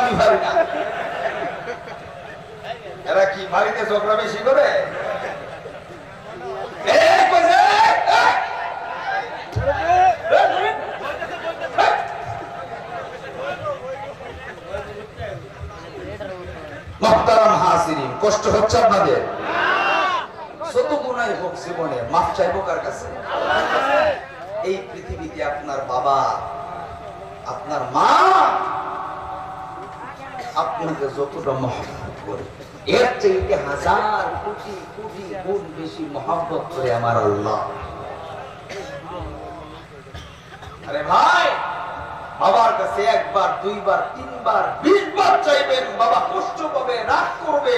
আমি এরা কি বাড়িতে ঝগড়া বেশি করে? কষ্ট হচ্ছে আপনাদের? যত হোক জীবনে মাফ চাইব কার কাছে? এই পৃথিবীতে আপনার বাবা, আপনার মা আপনাকে যতটা মহব্বত করে এর চাইতে হাজার কোটি কোটি গুণ বেশি মহব্বত করে আমার আল্লাহ। আরে ভাই, বাবার কাছে একবার, দুইবার, তিনবার বিশ বার চাইবেন, বাবা কষ্ট পাবে, রাগ করবে।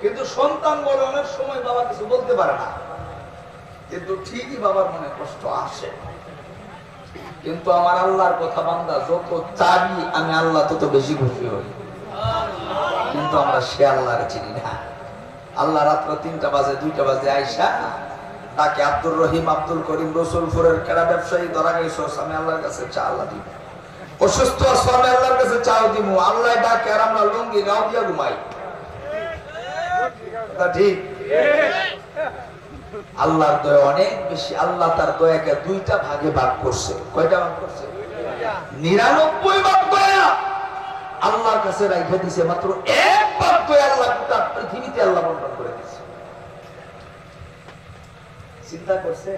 কিন্তু সন্তান বলে অনেক সময় বাবা কিছু বলতে পারে না। কিন্তু ঠিকই বাবার মনে কষ্ট আসে। কিন্তু আমার আল্লাহর কথা বান্দা, যত চাবি আমি আল্লাহ তত বেশি খুশি হই। কিন্তু আমরা সে আল্লাহর চিনি না। আল্লাহ রাত্র তিনটা বাজে, দুইটা বাজে আইসা তাকে আব্দুর রহিম, আব্দুল করিম রসুলপুরের কেরা ব্যবসায়ী ধরা গেছো আমি আল্লাহর কাছে চা আল্লাহ দিব। অসুস্থ আসলে আল্লাহর কাছে চাও দিব। আল্লাহ ডাকে আর আমরা গাও দিয়া ঘুমাই। ঠিক? আল্লাহর দয়া অনেক বেশি। আল্লাহ তার দয়াকে দুইটা ভাগে ভাগ করছে। কয়টা ভাগ করছে? নিরানব্বই ভাগ দয়া। আল্লাহর কাছে রাখে দিছে, মাত্র এক ভাগ দয়া আল্লাহ গোটা পৃথিবীতে আল্লাহ বন্টন করে দিছে। চিন্তা করছে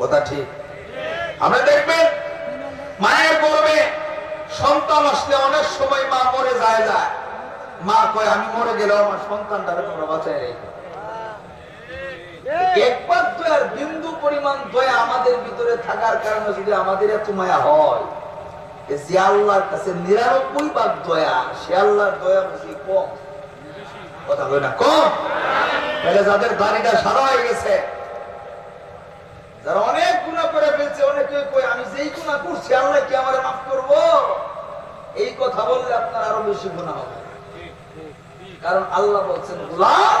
কথা ঠিক? আমরা মায়ের সন্তান আসলে অনেক সময় মা মরে যায় যায়। মা কয়, আমি মরে গেলেও আমার সন্তানটারে তোমরা বাঁচায় রেখো। একবার দয়ার বিন্দু পরিমাণ দয়া আমাদের ভিতরে থাকার কারণে যদি আমাদের এত মায়া হয় যে আল্লাহর কাছে নিরানব্বই ভাগ দয়া, সে আল্লাহর দয়া বেশি কম। কথা কই না, কম? তাহলে যাদের দাড়িটা সাদা হয়ে গেছে, যারা অনেক গুণা করে ফেলছে, অনেকে কই আমি যেই গুণা করছি, আল্লাহ কি আমারে মাফ করব? এই কথা বললে আপনার আরও বেশি গুণা হবে। কারণ আল্লাহ বলছেন, গোলাম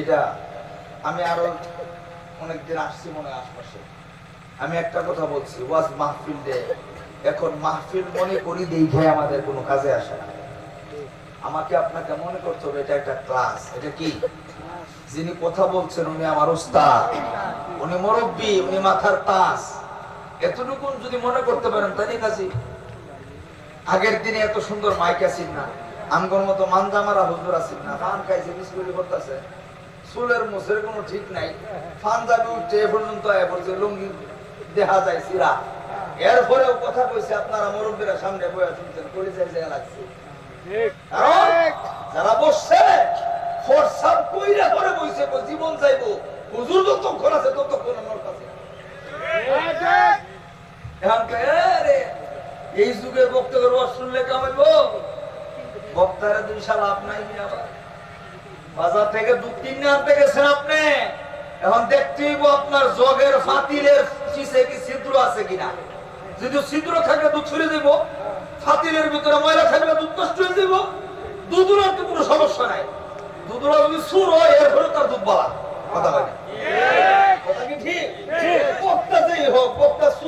এটা, আমি আরও অনেকদিন আসছি মনে আশপাশে। আমি একটা কথা বলছি, ওয়াজ মাহফিল এখন মাহফিল মনে করি দেখে আমাদের কোনো কাজে আসে না। আমাকে আপনাকে মনে করতে হবে, এটা একটা ক্লাস এটা কি? যিনি কথা বলছেন, উনি আমার উস্তাদ উনি মুরব্বী, উনি মাথার তাস এতটুকুন যদি মনে করতে পারেন, তাই কাছে আগের দিনে এত সুন্দর মাইক আসিন না। আমগর মতো মানজা মারা হুজুর আসিন না। ফান খাইছে বিস্কুলি করতেছে। চুলের মুসের কোনো ঠিক নাই। ফান যাবে উঠছে এ পর্যন্ত এ পড়ছে লুঙ্গি দেখা যায় সিরা এরপরেও কথা কইছে আপনারা মুরব্বীরা সামনে বয়ে শুনছেন পরিচয় জায়গা লাগছে। যারা বসছে ফোরসাপ কইরা করে বইছে জীবন চাইব। হুজুর যতক্ষণ আছে ততক্ষণ আমার কাছে। এখন কে, রে, এই যুগে বক্তব্যের ওয়াজ শুনলে কামাইব বক্তারা দুই সাল আপনাই আবার। বাজার থেকে দু কিনে আনতে গেছেন আপনি? এখন দেখতেই আপনার জগের ফাতিলের চিসে কি ছিদ্র আছে কিনা। যদি ছিদ্র থাকে দুধ ছড়ে দেব। ফাতিলের ভিতরে ময়লা থাকলে দুধ নষ্ট হয়ে যাব। দুধুরার তো কোনো সমস্যা নাই। দুধুরা যদি সুর হয় এর ফলে তার দুধ বলা। কথা বলে কথা কি ঠিক? বক্তা যেই হোক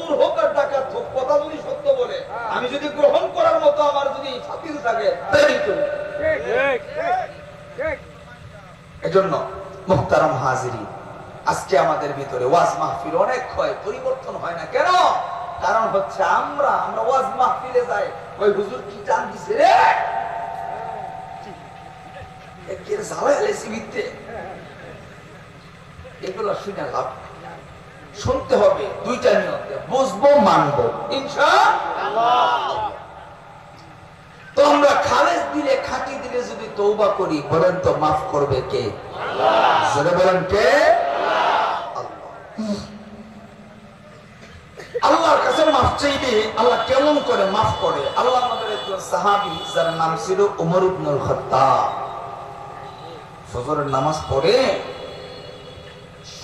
সুর হোক আর ডাকাত হোক কথা যদি সত্য বলে আমি যদি গ্রহণ করার মতো আমার যদি ফাতিল থাকে তাই তো। এজন্য মুহতারাম হাজিরি আজকে আমাদের ভিতরে ওয়াজ মাহফিল অনেক হয় পরিবর্তন হয় না কেন? কারণ হচ্ছে আমরা আমরা ওয়াজ মাহফিলে যাই ওই হুজুর কি টান দিছে রে? একের এলেছি ভিত্তে এগুলো শুনে লাভ শুনতে হবে দুইটা নিয়তে বুঝব মানবো। ইনশা তো আমরা খালেজ দিলে খাঁটি দিলে যদি তৌবা করি বলেন তো মাফ করবে কে? বলেন কে? আল্লাহ। আল্লাহর কাছে মাফ চাইলে আল্লাহ কেমন করে মাফ করে? আল্লাহ আমাদের একজন সাহাবি যার নাম ছিল উমর ইবনুল খাত্তাব। ফজরের নামাজ পড়ে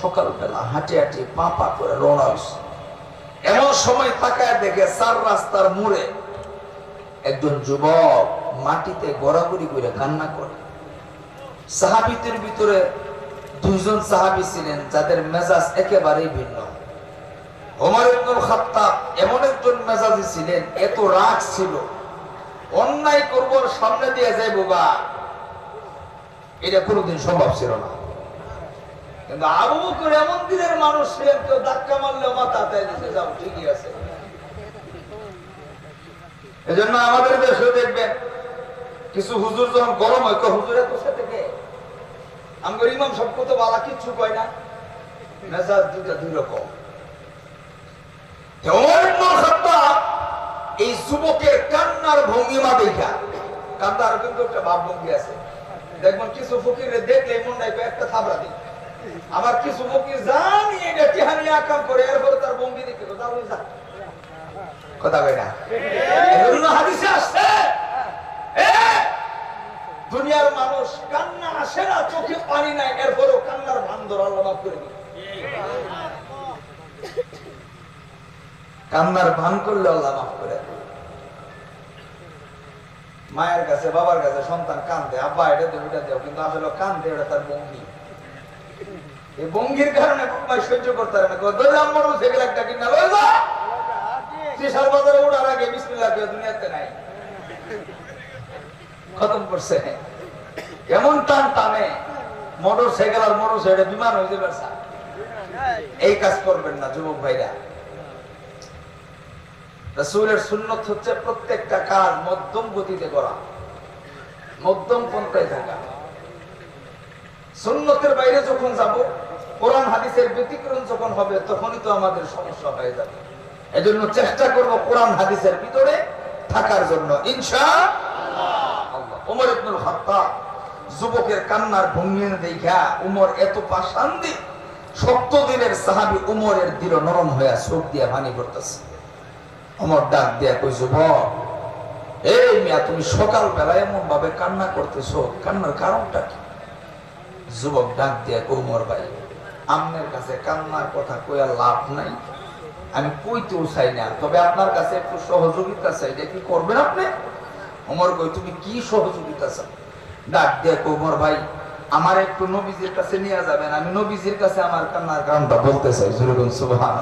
সকালবেলা হাঁটে হাঁটে পা পা করে রওনা হইছে। এমন সময় তাকায় দেখে চার রাস্তার মোড়ে একজন যুবক মাটিতে গড়াগড়ি করে কান্না করে। সাহাবিদের ভিতরে দুইজন সাহাবি ছিলেন, যাদের মেজাজ একেবারেই ভিন্ন। এমন একজন মেজাজি ছিলেন, এত রাগ ছিল। অন্যায় করব, সামনে দিয়ে যাইব বা এটা কোনোদিন সম্ভব ছিল না। কিন্তু আবু বকর এমন দিনের মানুষ কেউ ধাক্কা মারলেও মাথা তাই দিতে যাও ঠিকই আছে। এজন্য আমাদের দেশে দেখবেন কিছু হুজুর যখন গরম হয় কয়, হুজুরে কোথা থেকে আমার ইমাম সব কত বালা কিচ্ছু কয় না। মেজাজ দুটা দুই রকম। তো এই যুবকের কান্নার ভঙ্গিমা দেখা কান্নার কিন্তু একটা ভাব ভঙ্গি আছে। দেখবেন কিছু ফকিরে দেখলে মন নাই একটা থাবড়া দিই আবার কিছু ফকির জানি এটা টিহানি আকাম করে, এরপরে তার ভঙ্গি দেখে যা বলি যা কথা কই না? এজন্য হাদিসে আসছে দুনিয়ার মানুষ কান্না আসে না, চোখে পানি নাই, এরপরেও কান্নার বান্দর আল্লাহ করে দিবে। কান্নার ভান করলে আল্লাহ মাফ করে মায়ের কাছে, বাবার কাছে সন্তান কান্দে, আব্বা এটা দেব এটা কিন্তু আসলে কান্দে এটা তার বঙ্গি এই বঙ্গির কারণে মাই সহ্য করতে পারে না। ধরে আমার সেগুলো একটা কিনা লয়ে যা ত্রিশাল বাজারে উড়ার আগে বিসমিল্লাহ কেউ দুনিয়াতে নাই। খতম করছে। এমন টান টানে মোটর সাইকেল আর মোটর সাইকেল বিমান হয়ে যাবে এই কাজ করবেন না, যুবক ভাইরা। রাসূলের সুন্নত হচ্ছে প্রত্যেকটা কাজ মধ্যম গতিতে করা। মধ্যম পন্থায় থাকা। সুন্নতের বাইরে যখন যাব, কোরআন হাদিসের ব্যতিক্রম যখন হবে, তখনই তো আমাদের সমস্যা হয়ে যাবে। এজন্য চেষ্টা করব কোরআন হাদিসের ভিতরে থাকার জন্য। ইনশা আল্লাহ। ইবনুল খাত্তাব যুবকের কান্নার ভঙ্গি দেখা, উমর, এত পাশান্দি সত্য দিনের সাহাবী উমরের দৃঢ় নরম হয়ে চোখ দিয়া পানি পড়তেছে অমর ডাক দিয়া কই যুবক, এই মিয়া, তুমি সকাল বেলা এমন ভাবে কান্না করতেছো। কান্নার কারণটা কি? যুবক ডাক দিয়া কৌমর ভাই? আমনের কাছে কান্নার কথা কইয়া লাভ নাই। আমি কইতেও চাই না। তবে আপনার কাছে একটু সহযোগিতা চাই। এটা কি করবেন আপনি? ওমর কই, তুমি কি সহযোগিতা চাও? ডাক দিয়া কৌমর ভাই, আমার একটু নবীজির কাছে নিয়ে যাবেন। আমি নবীজির কাছে আমার কান্নার কারণটা বলতে চাই। জুরুন সুবহান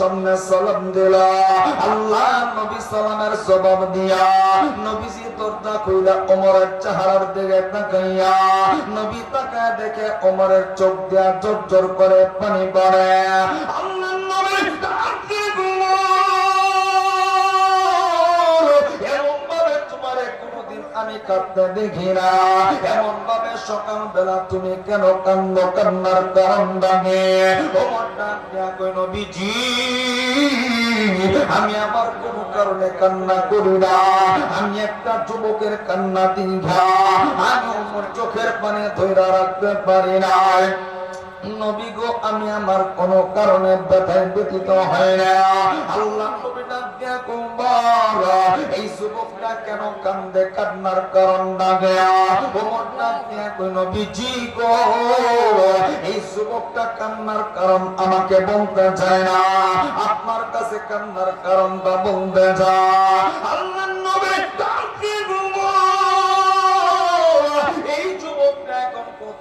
সামনে সালাম দিল। আল্লাহ নবী সালামের জবাব দিয়া নবীজি দরজা খুইলা ওমরের চেহারার দিকে তাকাইয়া নবী তাকায় দেখে ওমরের চোখ দিয়া জর্জর করে পানি পড়ে। আমি কাঁদতে দেখি না। এমন ভাবে সকাল বেলা তুমি কেন কান্দ, কান্নার কারণ দামে নবীজি, আমি আমার কোন কারণে কান্না করি না। আমি একটা যুবকের কান্না দীঘা আমি চোখের পানে ধৈরা রাখতে পারি না নবী গো, আমি আমার কোন কারণে ব্যথায় ব্যতীত হয় না। আল্লাহ নবী ডাক দিয়া এই যুবকটা কেন কান্দে, কান্নার কারণ না এই যুবকটা কান্নার কারণ আমাকে বলতে চায় না। আপনার কাছে কান্নার কারণটা বলতে চায় আল্লাহ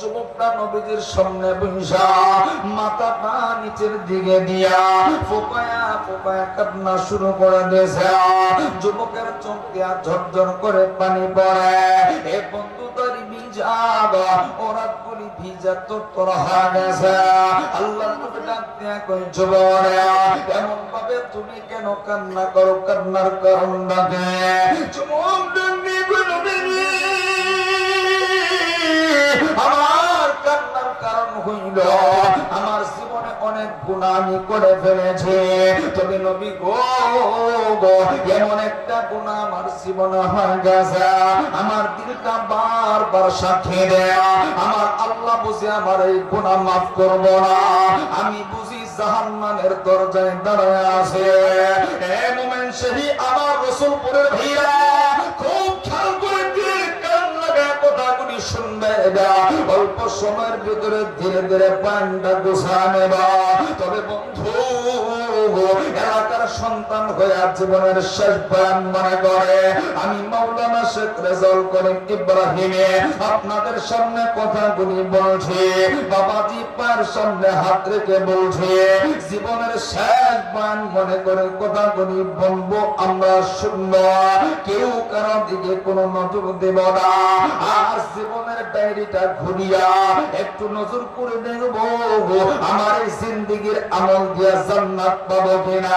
যুবকটা নবীজির সামনে বৈশা মাথাটা নিচের দিকে দিয়া ফোকায়া ফোকায়া কান্না শুরু করে দিয়েছে। যুবকের চোখ দিয়া ঝরঝর করে পানি পড়ে। এ বন্ধু আল্লাহ ভাবে তুমি কেন কান্না করো? কান্নার কারণ ডাকে। হইল। আমার জীবনে অনেক গুণা আমি করে ফেলেছি। তবে নবী গো এমন একটা গুণা আমার জীবনে হয়ে গেছে। আমার দিলটা বারবার সাক্ষী দেয়া আমার আল্লাহ বুঝে আমার এই গুণা মাফ করব না। আমি বুঝি জাহান্নামের দরজায় দাঁড়ায় আছে। এ মোমেন, সেই আমার রসুলপুরের ভাইরা শুনবে না অল্প সময়ের ভিতরে ধীরে ধীরে পান্ডা গুছা নেবা। তবে বন্ধু সন্তান হয়ে জীবনের শেষ বয়ান মনে করে। আমি মাওলানা শেখ রেজাল করিম ইব্রাহিমে আপনাদের সামনে কথাগুলি বলছি। বাবাজি পায়ের সামনে হাত রেখে বলছি, জীবনের শেষ বয়ান মনে করে কথাগুলি বলব আমরা শুনব কেউ কারও দিকে কোনো নজর দেব না। আর জীবনের ডায়েরিটা ঘুরিয়া একটু নজর করে দেখব, আমার এই জিন্দিগির আমল দিয়া জান্নাত পাবো কিনা।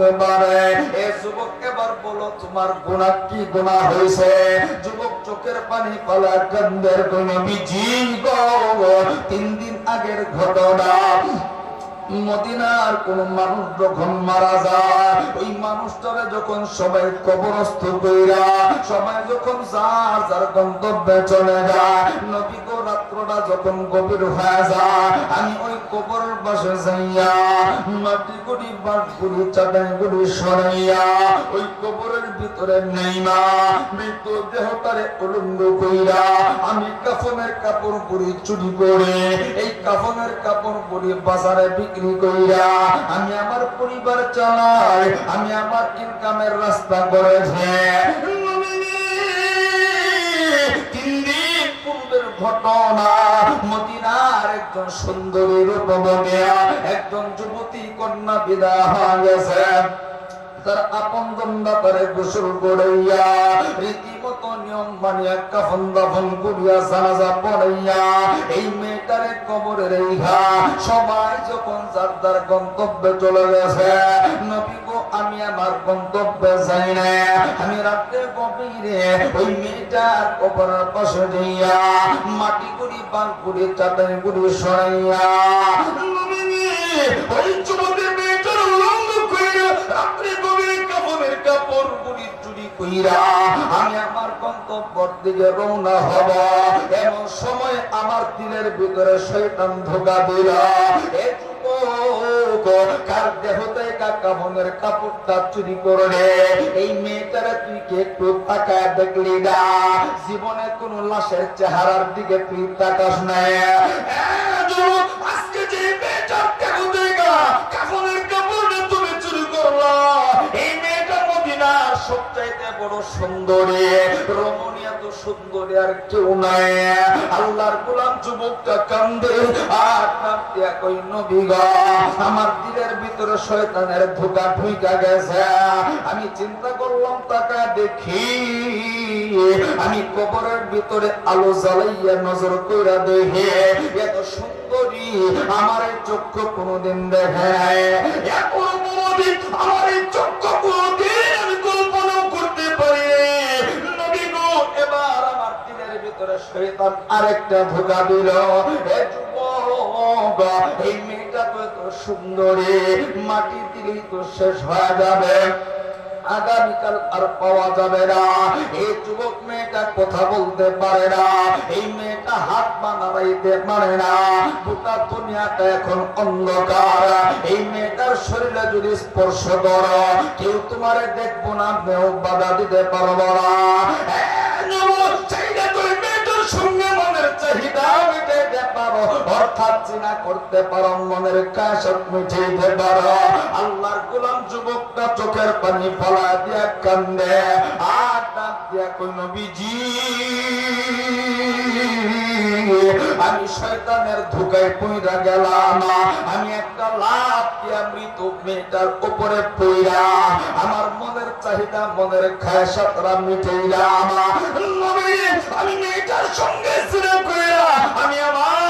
করতে পারে। এ যুবক, এবার বলো, তোমার গুণা কি গুণা হয়েছে যুবক চোখের পানি পালা কান্দের কোন বিজি তিন দিন আগের ঘটনা। মদিনার কোন মানুষ যখন মারা যায়, ওই মানুষটারে যখন সবাই কবরস্থ কইরা, সবাই যখন যার যার গন্তব্যে চলে যায়, নবী গো রাত্রটা যখন গভীর হয়ে যায়, আমি ওই কবরের পাশে যাইয়া মাটি গুড়ি বাট গুড়ি চাটাই গুড়ি সরাইয়া ওই কবরের ভিতরে নেইমা, মৃত্যু দেহটারে উলঙ্গ কইরা আমি কাফনের কাপড় গুড়ি চুরি করে, এই কাফনের কাপড় গুড়ি বাজারে বিক্রি কইরা আমি আমার পরিবার চালাই, আমি আমার ইনকামের রাস্তা করেছে একজন যুবতী কন্যা গেছে। তার আপন দন্দা তারে গোসল করাইয়া রীতিমতো নিয়ম মানিয়া কাফন দাফন করিয়া জানাজা পড়াইয়া এই সবাই যখন যার গন্তব্যে চলে গেছে, নবী গো, আমি আমার গন্তব্যে যাই না। আমি রাত্রে গভীরে ওই মেয়েটার কবরের পাশে দিয়া মাটি করি পান করি চাটাই করি সরাইয়া ওই যুবতী কইরা সময় আমার কাপড়ের কাপড়টা চুরি করলে? এই মেয়েটারে তুই কি একটু তাকায় দেখলি না? জীবনে কোন লাশের চেহারার দিকে তুই তাকাস না। আজকে যে মেয়েটার সবচাইতে বড় সুন্দরী রমণী এত সুন্দরী আর কেউ নাই। আল্লাহর গোলাম যুবকটা কান্দে, আর কান্দে কই নবী আমার দিলের ভিতরে শয়তানের ধোকা ঢুইকা গেছে। আমি চিন্তা করলাম তাকা দেখি, আমি কবরের ভিতরে আলো জ্বালাইয়া নজর কইরা দেখে, এত সুন্দরী, আমার চক্ষু কোনোদিন দেখে আমার চক্ষু কোনোদিন শয়তান আরেকটা ধোকা দিল। এই মেয়েটা তো এত সুন্দরী, মাটি দিলেই তো শেষ হয়ে যাবে। আগামীকাল আর পাওয়া যাবে না। এই যুবক, মেয়েটা কথা বলতে পারে না। এই মেয়েটা হাত পারে না। গোটা দুনিয়াটা এখন অন্ধকার। এই মেয়েটার শরীরে যদি স্পর্শ করো, কেউ তোমারে দেখব না, মেয়েও বাধা দিতে পারব না। অর্থাৎ চিনা করতে পারো, মনের মিটাইতে পারো। আল্লাহর গোলাম যুবকটা চোখের পানি ফলা দিয়া কান্দে, আর ডাক দিয়া কই নবীজি, আমি শয়তানের ধোকায় পইরা গেলাম। আমি একটা লাভ দিয়া মৃত মেয়েটার উপরে পইরা, আমার মনের চাহিদা, মনের খায়সাতরা মিটাইলাম। আমি মেয়েটার সঙ্গে ছিলাম কইরা, আমি আমার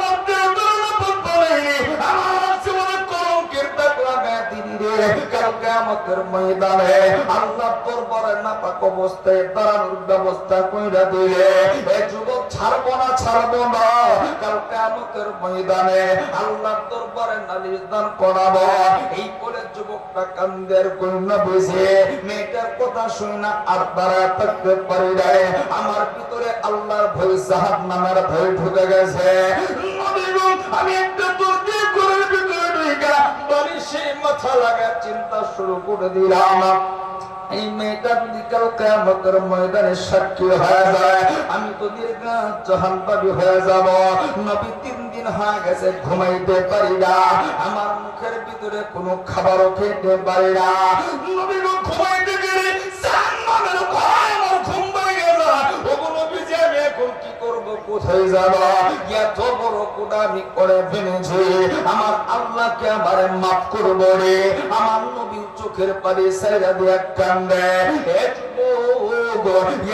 কাল কিয়ামতের ময়দানে আল্লাহ দরবারে নাপাক অবস্থায় দাঁড়ানোর ব্যবস্থা কইরা যুবক ছাড়বো না ছাড়বো না। কাল কিয়ামতের ময়দানে আল্লাহ দরবারে নালিশ দান এই বলে যুবকটা কান্দের কন্যা বুঝে, মেয়েটার কথা শুনে না আর তারা থাকতে পারি নাই। আমার ভিতরে আল্লাহর ভয় জাহাব নামের ভয় ঢুকে গেছে। আমি একটা দুর্দি মাথা লাগা চিন্তা শুরু করে দিলাম। এই মেয়েটা যদি কাল কেয়ামতের ময়দানে সাক্ষী হয়ে যায়। আমি তো দীর্ঘ জাহান্নামী হয়ে যাব। নবী তিন দিন হয়ে গেছে ঘুমাইতে পারি না। আমার মুখের ভিতরে কোনো খাবারও খেতে পারি না। নবী ঘুমাইতে কোথায় যাব। এত বড় কোটা আমি করে ফেলেছি। আমার আল্লাহকে আমারে মাফ করব রে। আমার নবীর চোখের পানি সাইরা দিয়া কান্দে।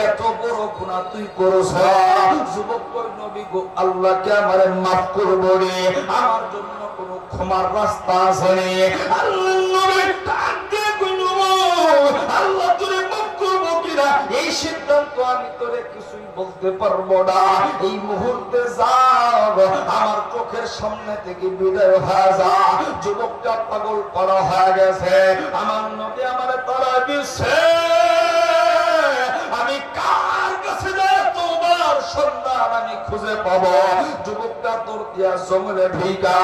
এত বড় গুনাহ তুই করছ যুবক নবী গো, আল্লাহকে আমারে মাফ করব রে। আমার জন্য কোনো ক্ষমার রাস্তা আছে আল্লাহ এই সিদ্ধান্ত আমি তোরে কিছুই বলতে পারব না। এই মুহূর্তে যাব আমার চোখের সামনে থেকে বিদায় হয়ে যা। যুবকটা পাগল করা হয়ে গেছে। আমার নবী আমার তারা দিচ্ছে আমি কার কাছে তোমার সন্ধান আমি খুঁজে পাবো? যুবকটা তোর দিয়া জঙ্গলে ভিগা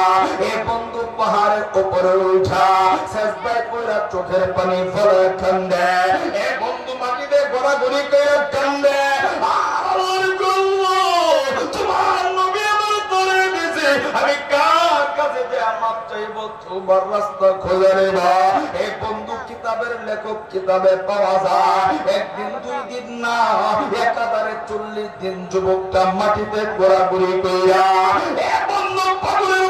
এ বন্ধু পাহাড়ের উপরে উঠা শেষদায় কইরা চোখের পানি ফলে কান্দে। এ বন্ধু মাটিতে ঘোরাঘুরি করে বন্ধু কিতাবের লেখক কিতাবে পাওয়া যায়। একদিন, দুই দিন না, একাধারে চল্লিশ দিন যুবকটা মাটিতে ঘোরাঘুরি কইরা এ বন্ধু পাগলের